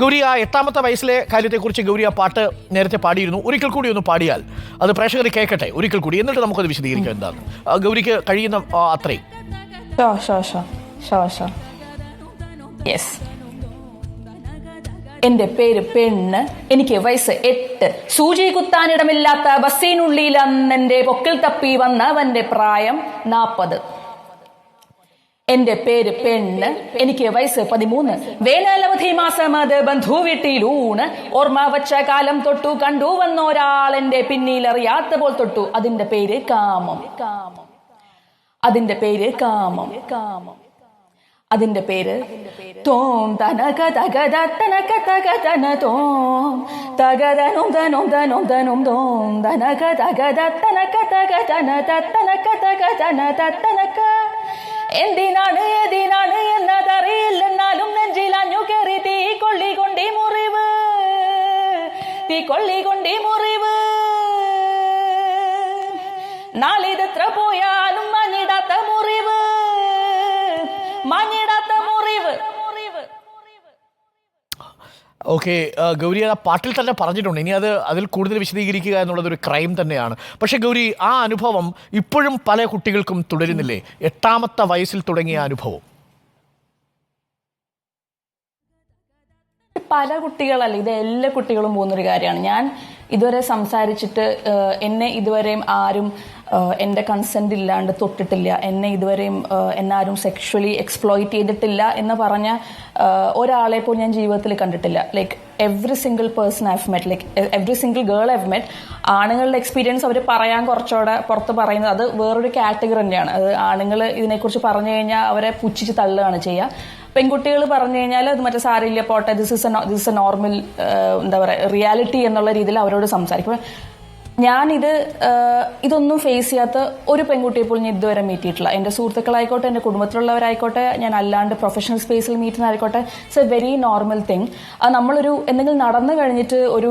ഗൗരി ആ എട്ടാമത്തെ വയസ്സിലെ കാര്യത്തെക്കുറിച്ച് ഗൗരി ആ പാട്ട് നേരത്തെ പാടിയിരുന്നു. ഒരിക്കൽ കൂടി ഒന്ന് പാടിയാൽ അത് പ്രേക്ഷകർ കേൾക്കട്ടെ. ഒരിക്കൽ കൂടി. എന്നിട്ട് നമുക്കത് വിശദീകരിക്കാം എന്താണ്. ഗൗരിക്ക് കഴിയുന്ന അത്രയും. എന്റെ പേര് പെണ്ണ്. എനിക്ക് വയസ്സ് എട്ട്. സൂചി കുത്താനിടമില്ലാത്ത ബസ്സിനുള്ളിൽ അന്നെന്റെ പൊക്കിൽ തപ്പി വന്നവന്റെ പ്രായം നാപ്പത്. എന്റെ പേര് പെണ്ണ് എനിക്ക് വയസ്സ് പതിമൂന്ന്. വേനലവധി മാസം അത് ബന്ധു വീട്ടിലൂണ് ഓർമ്മ വച്ച കാലം തൊട്ടു കണ്ടു വന്നൊരാൾ എന്റെ പിന്നിലറിയാത്ത പോൽ തൊട്ടു. അതിന്റെ പേര് കാമം. കാമം അതിന്റെ പേര് കാമം. കാമം അതിന്റെ പേര് തോം. തനക തകത തനക തക തന തോം തകതനും തനും തനും തനും തോം തനക തകത തനക തക തന തനക തന എന്തിനാണ് ഏതിനാണ് എന്നതറിയില്ലെന്നാലും നെഞ്ചിലാഞ്ഞു കയറി തീ കൊള്ളി കൊണ്ടി മുറിവ്. തീ കൊള്ളി കൊണ്ടി മുറിവ്. നാളിതെത്ര പോയാലും ഓക്കെ ഗൗരി ആ പാട്ടിൽ തന്നെ പറഞ്ഞിട്ടുണ്ട്. ഇനി അത് അതിൽ കൂടുതൽ വിശദീകരിക്കുക എന്നുള്ളത് ഒരു ക്രൈം തന്നെയാണ്. പക്ഷേ ഗൗരി ആ അനുഭവം ഇപ്പോഴും പല കുട്ടികൾക്കും തുടരുന്നില്ലേ? എട്ടാമത്തെ വയസ്സിൽ തുടങ്ങിയ അനുഭവം. പല കുട്ടികളല്ല ഇത് എല്ലാ കുട്ടികളും പോകുന്നൊരു കാര്യമാണ്. ഞാൻ ഇതുവരെ സംസാരിച്ചിട്ട് എന്നെ ഇതുവരെയും ആരും എന്റെ കൺസെന്റ് ഇല്ലാണ്ട് തൊട്ടിട്ടില്ല. എന്നെ ഇതുവരെയും എന്നെ ആരും സെക്ഷുവലി എക്സ്പ്ലോയിറ്റ് ചെയ്തിട്ടില്ല എന്ന് പറഞ്ഞ ഒരാളെ പോലും ഞാൻ ജീവിതത്തിൽ കണ്ടിട്ടില്ല. Like every single person have met like every single girl have met ആണുങ്ങളുടെ എക്സ്പീരിയൻസ് അവർ പറയാൻ കുറച്ചുകൂടെ പുറത്ത് പറയുന്നത് അത് വേറൊരു കാറ്റഗറി തന്നെയാണ്. അത് ആണുങ്ങൾ ഇതിനെക്കുറിച്ച് പറഞ്ഞു കഴിഞ്ഞാൽ അവരെ പുച്ഛിച്ച് തള്ളുകയാണ് ചെയ്യുക പെൺകുട്ടികൾ പറഞ്ഞു കഴിഞ്ഞാൽ അത് മറ്റേ സാരില്ല പോട്ടെ this is this this a normal എന്താ പറയുക റിയാലിറ്റി എന്നുള്ള രീതിയിൽ അവരോട് സംസാരിക്കും. ഞാനിത് ഇതൊന്നും ഫേസ് ചെയ്യാത്ത ഒരു പെൺകുട്ടിയെ പോലും ഞാൻ ഇതുവരെ മീറ്റ് ചെയ്തിട്ടില്ല. എന്റെ സുഹൃത്തുക്കളായിക്കോട്ടെ എന്റെ കുടുംബത്തിലുള്ളവരായിക്കോട്ടെ ഞാൻ അല്ലാണ്ട് പ്രൊഫഷണൽ സ്പേസിൽ meet ചെയ്യുന്നതായിക്കോട്ടെ it's a very normal thing അത് നമ്മളൊരു എന്തെങ്കിലും നടന്നു കഴിഞ്ഞിട്ട് ഒരു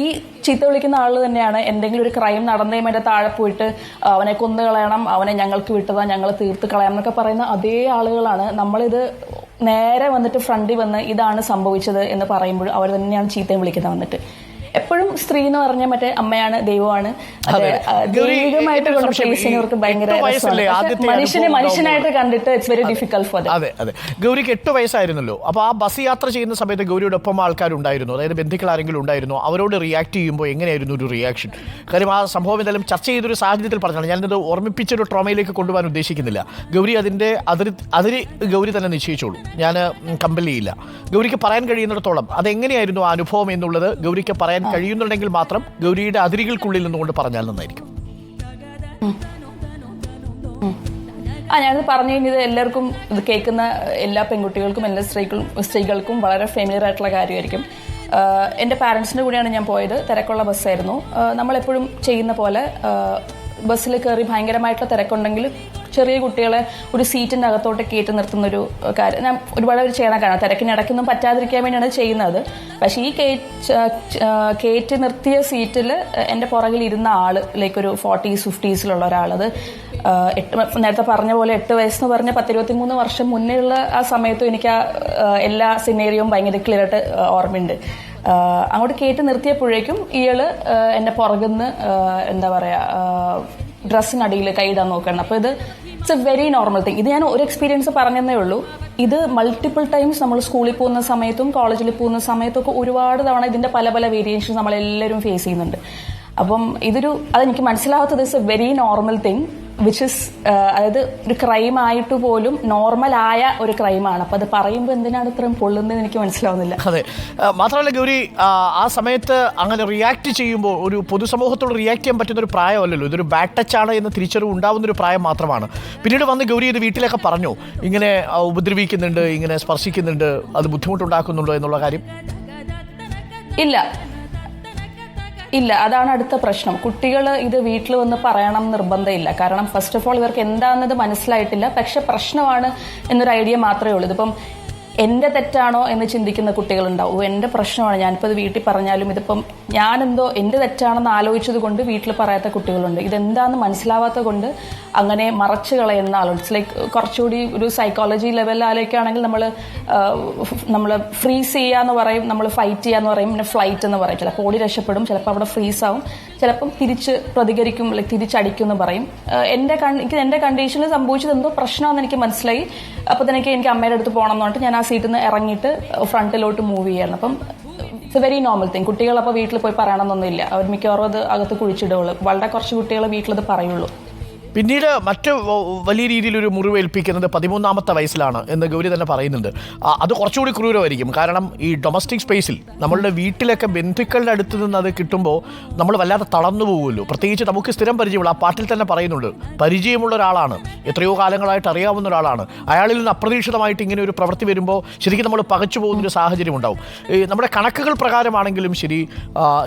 ഈ ചീത്ത വിളിക്കുന്ന ആൾ തന്നെയാണ് എന്തെങ്കിലും ഒരു ക്രൈം നടന്നു കഴിയുമ്പോൾ താഴെ പോയിട്ട് അവനെ കൊന്നു കളയണം അവനെ ഞങ്ങൾക്ക് വിട്ടതാ ഞങ്ങൾ തീർത്ത് കളയണം എന്നൊക്കെ പറയുന്ന അതേ ആളുകളാണ് നമ്മളിത് നേരെ വന്നിട്ട് ഫ്രണ്ടിൽ വന്ന് ഇതാണ് സംഭവിച്ചത് എന്ന് പറയുമ്പോൾ അവർ തന്നെയാണ് ചീത്തയും വിളിക്കുന്നത് വന്നിട്ട്. സ്ത്രീ എന്ന് പറഞ്ഞാൽ മറ്റേ അമ്മയാണ് ദൈവമാണ്. ദൈവികമായിട്ട് കൊണ്ട് ഭയങ്കര മനുഷ്യനെ മനുഷ്യനായിട്ട് കണ്ടിട്ട് ഇറ്റ്സ് വെരി ഡിഫിക്കൽട്ട് ഫോർ അതെ അതെ. ഗൗരിക്ക് എട്ട് വയസ്സായിരുന്നല്ലോ. അപ്പോൾ ആ ബസ് യാത്ര ചെയ്യുന്ന സമയത്ത് ഗൗരിയുടെ ഒപ്പം ആൾക്കാരുണ്ടായിരുന്നു. അതായത് ബന്ധുക്കൾ ആരെങ്കിലും ഉണ്ടായിരുന്നു? അവരോട് റിയാക്ട് ചെയ്യുമ്പോൾ എങ്ങനെയായിരുന്നു ഒരു റിയാക്ഷൻ കാര്യം ആ സംഭവം എന്തായാലും ചർച്ച ചെയ്തൊരു സാഹചര്യത്തിൽ പറഞ്ഞാണ് ഞാനിത് ഓർമ്മിപ്പിച്ചൊരു ട്രോമയിലേക്ക് കൊണ്ടുപോകാൻ ഉദ്ദേശിക്കുന്നില്ല. ഗൗരി അതിന്റെ അതിരി അതിരി ഗൗരി തന്നെ നിശ്ചയിച്ചോളൂ. ഞാൻ കമ്പൽ ചെയ്യില്ല. ഗൗരിക്ക് പറയാൻ കഴിയുന്നിടത്തോളം അതെങ്ങനെയായിരുന്നു ആ അനുഭവം എന്നുള്ളത് ഗൗരിക്ക് പറയാൻ കഴിയുന്നുണ്ടെങ്കിൽ മാത്രം ഗൗരിയുടെ അതിരികൾക്കുള്ളിൽ നിന്നുകൊണ്ട് പറഞ്ഞാൽ നന്നായിരിക്കും. ആ ഞാനത് പറഞ്ഞു കഴിഞ്ഞത് എല്ലാവർക്കും ഇത് കേൾക്കുന്ന എല്ലാ പെൺകുട്ടികൾക്കും എല്ലാ സ്ത്രീകൾക്കും സ്ത്രീകൾക്കും വളരെ ഫെമിലിയർ ആയിട്ടുള്ള കാര്യമായിരിക്കും. എന്റെ പാരൻസിന്റെ കൂടെയാണ് ഞാൻ പോയത്. തിരക്കുള്ള ബസ്സായിരുന്നു നമ്മളെപ്പോഴും ചെയ്യുന്ന പോലെ ബസ്സിൽ കയറി ഭയങ്കരമായിട്ടുള്ള തിരക്കുണ്ടെങ്കിൽ ചെറിയ കുട്ടികളെ ഒരു സീറ്റിന്റെ അകത്തോട്ട് കയറ്റി നിർത്തുന്ന ഒരു കാര്യം. ഞാൻ ഒരുപാട് അവർ ചെയ്യണ കാണാം. തിരക്കിനിടയ്ക്കൊന്നും പറ്റാതിരിക്കാൻ വേണ്ടിയാണ് ചെയ്യുന്നത്. പക്ഷേ ഈ കയറ്റി നിർത്തിയ സീറ്റിൽ എന്റെ പുറകിൽ ഇരുന്ന ആൾ ലൈക്ക് ഒരു ഫോർട്ടീസ് ഫിഫ്റ്റീസിലുള്ള ഒരാളത് ആഹ് എട്ട് നേരത്തെ പറഞ്ഞ പോലെ എട്ട് വയസ്സെന്ന് പറഞ്ഞ പത്തിരുപത്തി മൂന്ന് വർഷം മുന്നേ ഉള്ള ആ സമയത്തും എനിക്ക് ആ എല്ലാ സിനേറിയവും ഭയങ്കര ക്ലിയർ ആയിട്ട് ഓർമ്മയുണ്ട്. അങ്ങോട്ട് കേട്ട് നിർത്തിയപ്പോഴേക്കും ഇയാൾ എന്റെ പുറകുന്ന് എന്താ പറയാ ഡ്രസ്സിനടിയിൽ കൈയിടാൻ നോക്കണം അപ്പൊ ഇത് it's a very normal thing ഇത് ഞാൻ ഒരു എക്സ്പീരിയൻസ് പറഞ്ഞതേ ഉള്ളൂ. ഇത് മൾട്ടിപ്പിൾ ടൈംസ് നമ്മൾ സ്കൂളിൽ പോകുന്ന സമയത്തും കോളേജിൽ പോകുന്ന സമയത്തും ഒക്കെ ഒരുപാട് തവണ ഇതിന്റെ പല പല വേരിയേഷൻസ് നമ്മളെല്ലാവരും ഫേസ് ചെയ്യുന്നുണ്ട്. അപ്പം ഇതൊരു അതെനിക്ക് മനസ്സിലാവാത്തത് it's a very normal thing which is അതായത് ഒരു ക്രൈം ആയിട്ട് പോലും നോർമൽ ആയ ഒരു ക്രൈമാണ് അപ്പൊ അത് പറയുമ്പോൾ എന്തിനാണ് ഇത്രയും പൊള്ളുന്നത് എനിക്ക് മനസ്സിലാവുന്നില്ല. അതെ. മാത്രമല്ല ഗൗരി ആ, ആ സമയത്ത് അങ്ങനെ റിയാക്ട് ചെയ്യുമ്പോൾ ഒരു പൊതുസമൂഹത്തോട് റിയാക്ട് ചെയ്യാൻ പറ്റുന്ന ഒരു പ്രായമല്ലല്ലോ. ഇതൊരു ബാക്ക് ടച്ച് ആണ് എന്ന് തിരിച്ചറിവ് ഉണ്ടാവുന്ന ഒരു പ്രായം മാത്രമാണ്. പിന്നീട് വന്ന് ഗൗരി ഇത് വീട്ടിലൊക്കെ പറഞ്ഞു. ഇങ്ങനെ ഉപദ്രവിക്കുന്നുണ്ട് ഇങ്ങനെ സ്പർശിക്കുന്നുണ്ട് അത് ബുദ്ധിമുട്ടുണ്ടാക്കുന്നുണ്ടോ എന്നുള്ള കാര്യം? ഇല്ല. ഇല്ല അതാണ് അടുത്ത പ്രശ്നം. കുട്ടികൾ ഇത് വീട്ടിൽ വന്ന് പറയണം നിർബന്ധമില്ല. കാരണം ഫസ്റ്റ് ഓഫ് ഓൾ ഇവർക്ക് എന്താണെന്നത് മനസ്സിലായിട്ടില്ല. പക്ഷെ പ്രശ്നമാണ് എന്നൊരു ഐഡിയ മാത്രമേ ഉള്ളൂ. ഇതിപ്പം എന്റെ തെറ്റാണോ എന്ന് ചിന്തിക്കുന്ന കുട്ടികളുണ്ടാവും. "ഓ, എന്റെ പ്രശ്നമാണ്. ഞാനിപ്പോൾ ഇത് വീട്ടിൽ പറഞ്ഞാലും ഇതിപ്പം ഞാനെന്തോ എന്റെ തെറ്റാണെന്ന് ആലോചിച്ചത് കൊണ്ട് വീട്ടിൽ പറയാത്ത കുട്ടികളുണ്ട്. ഇതെന്താന്ന് മനസ്സിലാവാത്ത കൊണ്ട് അങ്ങനെ മറച്ചു കളയുന്ന ആളുണ്ട്. ഇറ്റ്സ് ലൈക്ക് കുറച്ചുകൂടി ഒരു സൈക്കോളജി ലെവലിലേക്കാണെങ്കിൽ നമ്മൾ നമ്മൾ ഫ്രീസ് ചെയ്യാന്ന് പറയും നമ്മൾ ഫൈറ്റ് ചെയ്യാന്ന് പറയും പിന്നെ ഫ്ലൈറ്റ് എന്ന് പറയും. ചിലപ്പോൾ ഓടി രക്ഷപ്പെടും ചിലപ്പോൾ അവിടെ ഫ്രീസ് ആവും. ചിലപ്പം തിരിച്ച് പ്രതികരിക്കും ലൈക്ക് തിരിച്ചടിക്കും എന്ന് പറയും. എന്റെ എനിക്ക് എന്റെ കണ്ടീഷനിൽ സംഭവിച്ചത് എന്തോ പ്രശ്നമാണെന്ന് എനിക്ക് മനസ്സിലായി. അപ്പോൾ തന്നെ എനിക്ക് അമ്മയുടെ അടുത്ത് പോകണം എന്ന് പറഞ്ഞിട്ട് ഞാൻ ആ സീറ്റിൽ നിന്ന് ഇറങ്ങിയിട്ട് ഫ്രണ്ടിലോട്ട് മൂവ് ചെയ്യായിരുന്നു. അപ്പം it's a very normal thing കുട്ടികൾ അപ്പോൾ വീട്ടിൽ പോയി പറയണമെന്നൊന്നുമില്ല അവർ മിക്കവാറും അത് അകത്ത് കുഴിച്ചിടുള്ളൂ വളരെ കുറച്ച് കുട്ടികൾ വീട്ടിലത് പറയുള്ളൂ. പിന്നീട് മറ്റ് വലിയ രീതിയിലൊരു മുറിവേൽപ്പിക്കുന്നത് പതിമൂന്നാമത്തെ വയസ്സിലാണ് എന്ന് ഗൗരി തന്നെ പറയുന്നുണ്ട്. അത് കുറച്ചുകൂടി ക്രൂരമായിരിക്കും. കാരണം ഈ ഡൊമസ്റ്റിക് സ്പേസിൽ നമ്മളുടെ വീട്ടിലൊക്കെ ബന്ധുക്കളുടെ അടുത്ത് നിന്ന് അത് കിട്ടുമ്പോൾ നമ്മൾ വല്ലാതെ തളർന്നു പോകുമല്ലോ. പ്രത്യേകിച്ച് നമുക്ക് സ്ഥിരം പരിചയമുള്ള ആ പാട്ടിൽ തന്നെ പറയുന്നുണ്ട് പരിചയമുള്ള ഒരാളാണ്. എത്രയോ കാലങ്ങളായിട്ട് അറിയാവുന്ന ഒരാളാണ്. അയാളിൽ നിന്ന് അപ്രതീക്ഷിതമായിട്ട് ഇങ്ങനെ ഒരു പ്രവൃത്തി വരുമ്പോൾ ശരിക്കും നമ്മൾ പകച്ചു പോകുന്നൊരു സാഹചര്യം ഉണ്ടാവും. നമ്മുടെ കണക്കുകൾ പ്രകാരമാണെങ്കിലും ശരി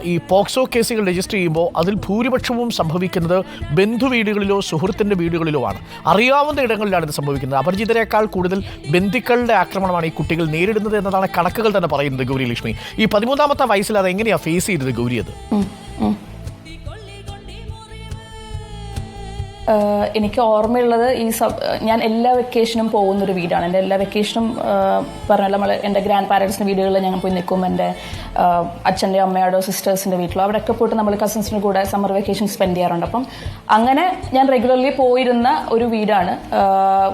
ഈ പോക്സോ കേസുകൾ രജിസ്റ്റർ ചെയ്യുമ്പോൾ അതിൽ ഭൂരിപക്ഷവും സംഭവിക്കുന്നത് ബന്ധു വീടുകളിലോ സുഹൃത്തിന്റെ വീടുകളിലോ ആണ് അറിയാവുന്ന ഇടങ്ങളിലാണ് ഇത് സംഭവിക്കുന്നത്. അപരിചിതരെക്കാൾ കൂടുതൽ ബന്ധുക്കളുടെ ആക്രമണമാണ് ഈ കുട്ടികൾ നേരിടുന്നത് എന്നതാണ് കണക്കുകൾ തന്നെ പറയുന്നത് ഗൗരി ലക്ഷ്മി ഈ പതിമൂന്നാമത്തെ വയസ്സിൽ അത് എങ്ങനെയാണ് ഫേസ് ചെയ്തത് ഗൗരി അത്? എനിക്ക് ഓർമ്മയുള്ളത് ഈ ഞാൻ എല്ലാ വെക്കേഷനും പോകുന്ന ഒരു വീടാണ്. എന്റെ എല്ലാ വെക്കേഷനും പറഞ്ഞാൽ നമ്മൾ എന്റെ ഗ്രാൻഡ് പാരൻസിന്റെ വീടുകളിൽ ഞങ്ങൾ പോയി നിൽക്കും. എന്റെ അച്ഛന്റെ അമ്മയോടോ സിസ്റ്റേഴ്സിന്റെ വീട്ടിലോ. അവിടെയൊക്കെ പോയിട്ട് നമ്മൾ കസിൻസിന്റെ കൂടെ സമ്മർ വെക്കേഷൻ സ്പെൻഡ് ചെയ്യാറുണ്ട്. അപ്പം അങ്ങനെ ഞാൻ റെഗുലർലി പോയിരുന്ന ഒരു വീടാണ്.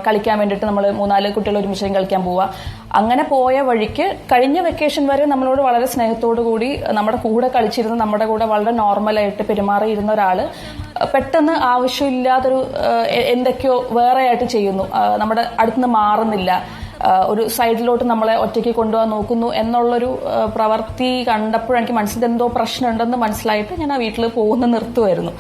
കളിക്കാൻ വേണ്ടിയിട്ട് നമ്മൾ മൂന്നാൽ കുട്ടികൾ ഒരുമിച്ച് കളിക്കാൻ പോവുക. അങ്ങനെ പോയ വഴിക്ക് കഴിഞ്ഞ വെക്കേഷൻ വരെ നമ്മളോട് വളരെ സ്നേഹത്തോടു കൂടി നമ്മുടെ കൂടെ കളിച്ചിരുന്ന നമ്മുടെ കൂടെ വളരെ നോർമലായിട്ട് പെരുമാറിയിരുന്ന ഒരാൾ പെട്ടെന്ന് ആവശ്യമില്ലാത്തൊരു എന്തൊക്കെയോ വേറെ ആയിട്ട് ചെയ്യുന്നു നമ്മുടെ അടുത്തുനിന്ന് മാറുന്നില്ല. ഒരു സൈഡിലോട്ട് നമ്മളെ ഒറ്റയ്ക്ക് കൊണ്ടുപോകാൻ നോക്കുന്നു എന്നുള്ളൊരു പ്രവൃത്തി കണ്ടപ്പോഴെനിക്ക് മനസ്സിൽ എന്തോ പ്രശ്നമുണ്ടെന്ന് മനസ്സിലായിട്ട് ഞാൻ ആ വീട്ടിൽ പോകുന്ന നിർത്തുമായിരുന്നു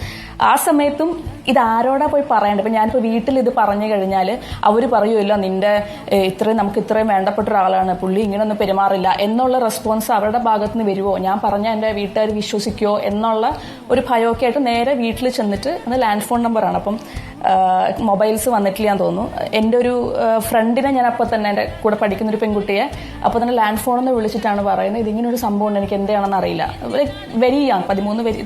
ആ സമയത്തും ഇത് ആരോടാ പോയി പറയേണ്ടത്? ഇപ്പൊ ഞാനിപ്പോ വീട്ടിൽ ഇത് പറഞ്ഞു കഴിഞ്ഞാൽ അവർ പറയുമല്ലോ നിന്റെ ഇത്രയും നമുക്ക് ഇത്രയും വേണ്ടപ്പെട്ട ഒരാളാണ്. പുള്ളി ഇങ്ങനെയൊന്നും പെരുമാറില്ല. എന്നുള്ള റെസ്പോൺസ് അവരുടെ ഭാഗത്ത് നിന്ന് വരുമോ ഞാൻ പറഞ്ഞ എന്റെ വീട്ടുകാർ വിശ്വസിക്കുമോ എന്നുള്ള ഒരു ഭയമൊക്കെ ആയിട്ട് നേരെ വീട്ടിൽ ചെന്നിട്ട് അത് ലാൻഡ് ഫോൺ നമ്പറാണ് അപ്പം മൊബൈൽസ് വന്നിട്ടില്ല എന്ന് തോന്നുന്നു. എന്റെ ഒരു ഫ്രണ്ടിനെ ഞാൻ അപ്പോൾ തന്നെ എന്റെ കൂടെ പഠിക്കുന്ന ഒരു പെൺകുട്ടിയെ അപ്പോൾ തന്നെ ലാൻഡ് ഫോണിൽ നിന്ന് വിളിച്ചിട്ടാണ് പറയുന്നത്. ഇതിങ്ങനെ ഒരു സംഭവം ഉണ്ട് എനിക്ക് എന്താണെന്ന് അറിയില്ല. വെരി യാണ് പതിമൂന്ന് വെരി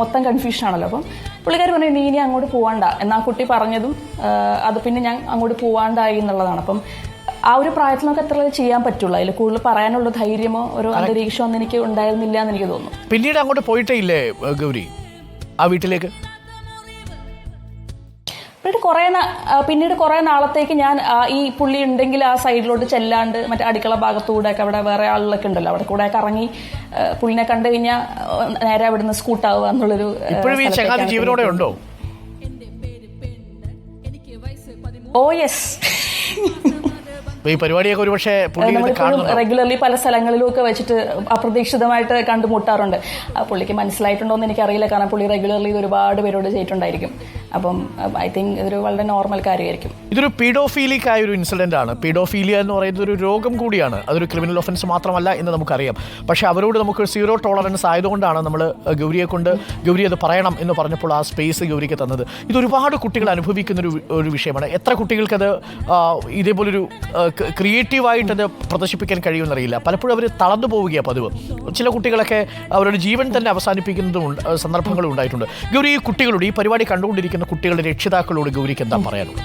മൊത്തം കൺഫ്യൂഷൻ ആണല്ലോ. അപ്പം പുള്ളിക്കാർ പറഞ്ഞു നീ ഇനി അങ്ങോട്ട് പോവാണ്ട. എന്നാ കുട്ടി പറഞ്ഞതും അത് പിന്നെ ഞാൻ അങ്ങോട്ട് പോവാണ്ടായി എന്നുള്ളതാണ്. അപ്പം ആ ഒരു പ്രായത്തിൽ നമുക്ക് എത്ര ചെയ്യാൻ പറ്റുള്ളൂ. അതിൽ കൂടുതൽ പറയാനുള്ള ധൈര്യമോ ഒരു അന്തരീക്ഷമോ ഒന്നും എനിക്ക് ഉണ്ടായിരുന്നില്ല എന്ന് എനിക്ക് തോന്നുന്നു. പിന്നീട് അങ്ങോട്ട് പോയിട്ടേ ഇല്ലേ ഗൗരി? ആ വീട്ടിലേക്ക്? പിന്നീട് കുറേ പിന്നീട് കുറേ നാളത്തേക്ക് ഞാൻ ഈ പുള്ളി ഉണ്ടെങ്കിൽ ആ സൈഡിലോട്ട് ചെല്ലാണ്ട് മറ്റേ അടുക്കള ഭാഗത്തൂടെ ഒക്കെ അവിടെ വേറെ ആളുകളൊക്കെ ഉണ്ടല്ലോ. അവിടെ കൂടെ ഇറങ്ങി പുള്ളിനെ കണ്ടു കഴിഞ്ഞാൽ നേരെ അവിടുന്ന് സ്കൂട്ടാവുക എന്നുള്ളൊരു ജീവനോടെ ഉണ്ടോ? Oh yes. ഈ പരിപാടിയൊക്കെ ഒരുപക്ഷെ റെഗുലർലി പല സ്ഥലങ്ങളിലും ഒക്കെ വെച്ചിട്ട് അപ്രതീക്ഷിതമായിട്ട് കണ്ടുമുട്ടാറുണ്ട്. ആ പുള്ളിക്ക് മനസ്സിലായിട്ടുണ്ടോ എന്ന് എനിക്കറിയില്ല. കാരണം പുള്ളി റെഗുലർലി ഇത് ഒരുപാട് പേരോട് ചെയ്തിട്ടുണ്ടായിരിക്കും. അപ്പം ഐ തിങ്ക് ഇതൊരു വളരെ നോർമൽ കാര്യമായിരിക്കും. ഇതൊരു പീഡോഫീലിക് ആയ ഒരു ഇൻസിഡന്റ് ആണ്. പീഡോഫീലിയ എന്ന് പറയുന്നത് ഒരു രോഗം കൂടിയാണ്. അതൊരു ക്രിമിനൽ ഒഫൻസ് മാത്രമല്ല എന്ന് നമുക്കറിയാം. പക്ഷെ അവരോട് നമുക്ക് സീറോ ടോളറൻസ് ആയതുകൊണ്ടാണ് നമ്മൾ ഗൗരിയെ കൊണ്ട് ഗൗരി അത് പറയണം എന്ന് പറഞ്ഞപ്പോൾ ആ സ്പേസ് ഗൗരിക്ക് തന്നത്. ഇത് ഒരുപാട് കുട്ടികൾ അനുഭവിക്കുന്ന ഒരു ഒരു വിഷയമാണ്. എത്ര കുട്ടികൾക്കത് ഇതേപോലൊരു ക്രിയേറ്റീവായിട്ട് അത് പ്രദർശിപ്പിക്കാൻ കഴിയുമെന്നറിയില്ല. പലപ്പോഴും അവർ തളർന്നു പോവുകയാണ് പതിവ്. ചില കുട്ടികളൊക്കെ അവരുടെ ജീവൻ തന്നെ അവസാനിപ്പിക്കുന്നതും സന്ദർഭങ്ങളും ഉണ്ടായിട്ടുണ്ട്. ഗൗരി ഈ കുട്ടികളോട് ഈ പരിപാടി കണ്ടുകൊണ്ടിരിക്കുന്ന കുട്ടികളുടെ രക്ഷിതാക്കളോട് ഗൗരിക്ക് എന്താ പറയാനുള്ളത്?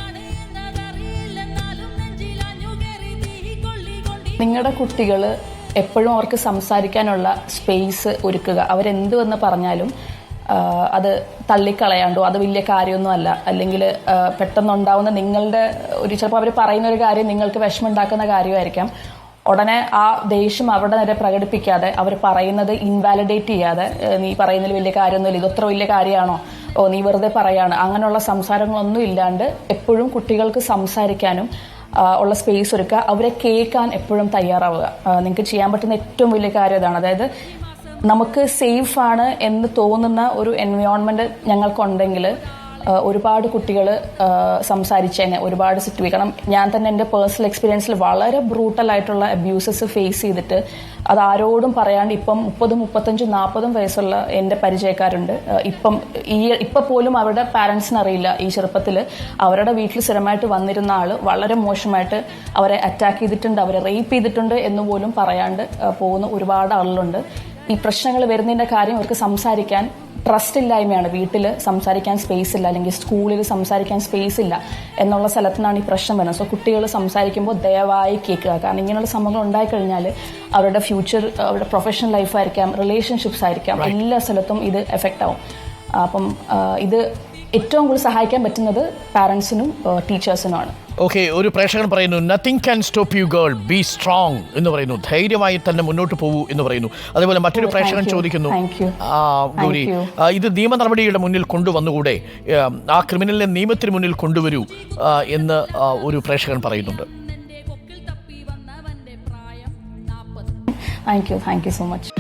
നിങ്ങളുടെ കുട്ടികൾ എപ്പോഴും അവർക്ക് സംസാരിക്കാനുള്ള സ്പേസ് ഒരുക്കുക. അവരെന്ത് എന്ന് പറഞ്ഞാലും അത് തള്ളിക്കളയാണ്ടോ? അത് വലിയ കാര്യമൊന്നും അല്ല. അല്ലെങ്കിൽ പെട്ടെന്നുണ്ടാവുന്ന നിങ്ങളുടെ ഒരു ചിലപ്പോൾ അവർ പറയുന്ന ഒരു കാര്യം നിങ്ങൾക്ക് വിഷമുണ്ടാക്കുന്ന കാര്യമായിരിക്കാം. ഉടനെ ആ ദേഷ്യം അവരുടെ നേരെ പ്രകടിപ്പിക്കാതെ അവർ പറയുന്നത് ഇൻവാലിഡേറ്റ് ചെയ്യാതെ നീ പറയുന്നതിൽ വലിയ കാര്യമൊന്നുമില്ല ഇതത്ര വലിയ കാര്യമാണോ? ഓ നീ വെറുതെ പറയാണ്. അങ്ങനെയുള്ള സംസാരങ്ങളൊന്നും ഇല്ലാണ്ട് എപ്പോഴും കുട്ടികൾക്ക് സംസാരിക്കാനും ഉള്ള സ്പേസ് ഒരുക്കുക. അവരെ കേൾക്കാൻ എപ്പോഴും തയ്യാറാവുക. നിങ്ങൾക്ക് ചെയ്യാൻ പറ്റുന്ന ഏറ്റവും വലിയ കാര്യം അതാണ് അതായത് നമുക്ക് സേഫ് ആണ് എന്ന് തോന്നുന്ന ഒരു എൻവയോൺമെന്റ് ഞങ്ങൾക്കുണ്ടെങ്കിൽ ഒരുപാട് കുട്ടികൾ സംസാരിച്ചേനെ ഒരുപാട് സിറ്റുവേ കാരണം ഞാൻ തന്നെ എന്റെ പേഴ്സണൽ എക്സ്പീരിയൻസിൽ വളരെ ബ്രൂട്ടലായിട്ടുള്ള അബ്യൂസസ് ഫേസ് ചെയ്തിട്ട് അത് ആരോടും പറയാണ്ട് ഇപ്പം മുപ്പതും മുപ്പത്തഞ്ചും നാൽപ്പതും വയസ്സുള്ള എന്റെ പരിചയക്കാരുണ്ട്. ഇപ്പം ഈ ഇപ്പം പോലും അവരുടെ പാരൻസിന് അറിയില്ല ഈ ചെറുപ്പത്തിൽ അവരുടെ വീട്ടിൽ സ്ഥിരമായിട്ട് വന്നിരുന്ന ആൾ വളരെ മോശമായിട്ട് അവരെ അറ്റാക്ക് ചെയ്തിട്ടുണ്ട് അവരെ റേപ്പ് ചെയ്തിട്ടുണ്ട് എന്ന് പോലും പറയാണ്ട് പോകുന്ന ഒരുപാട് ആളുകളുണ്ട്. ഈ പ്രശ്നങ്ങൾ വരുന്നതിന്റെ കാര്യം അവർക്ക് സംസാരിക്കാൻ ട്രസ്റ്റ് ഇല്ലായ്മയാണ്. വീട്ടിൽ സംസാരിക്കാൻ സ്പേസ് ഇല്ല അല്ലെങ്കിൽ സ്കൂളിൽ സംസാരിക്കാൻ സ്പേസ് ഇല്ല എന്നുള്ള സ്ഥലത്തു നിന്നാണ് ഈ പ്രശ്നം വരുന്നത്. സോ കുട്ടികൾ സംസാരിക്കുമ്പോൾ ദയവായി കേൾക്കുക. കാരണം ഇങ്ങനെയുള്ള സംഭവങ്ങൾ ഉണ്ടായിക്കഴിഞ്ഞാൽ അവരുടെ ഫ്യൂച്ചർ അവരുടെ പ്രൊഫഷണൽ ലൈഫായിരിക്കാം റിലേഷൻഷിപ്സ് ആയിരിക്കാം എല്ലാ സ്ഥലത്തും ഇത് എഫക്റ്റ് ആവും. അപ്പം ഇത് ഏറ്റവും കൂടുതൽ സഹായിക്കാൻ പറ്റുന്നത് പാരൻസിനും ടീച്ചേഴ്സിനുമാണ് ഓക്കെ ഒരു പ്രേക്ഷകൻ പറയുന്നു nothing can stop you girl be strong എന്ന് പറയുന്നു. ധൈര്യമായി തന്നെ മുന്നോട്ട് പോകൂ എന്ന് പറയുന്നു. അതേപോലെ മറ്റൊരു Oh, പ്രേക്ഷകൻ ചോദിക്കുന്നു ഗൗരി ഇത് നിയമ നടപടിയുടെ മുന്നിൽ കൊണ്ടുവന്നുകൂടെ? ആ, ആ ക്രിമിനലിനെ നിയമത്തിന് മുന്നിൽ കൊണ്ടുവരൂ എന്ന് ഒരു പ്രേക്ഷകൻ പറയുന്നുണ്ട്. Thank you thank you so much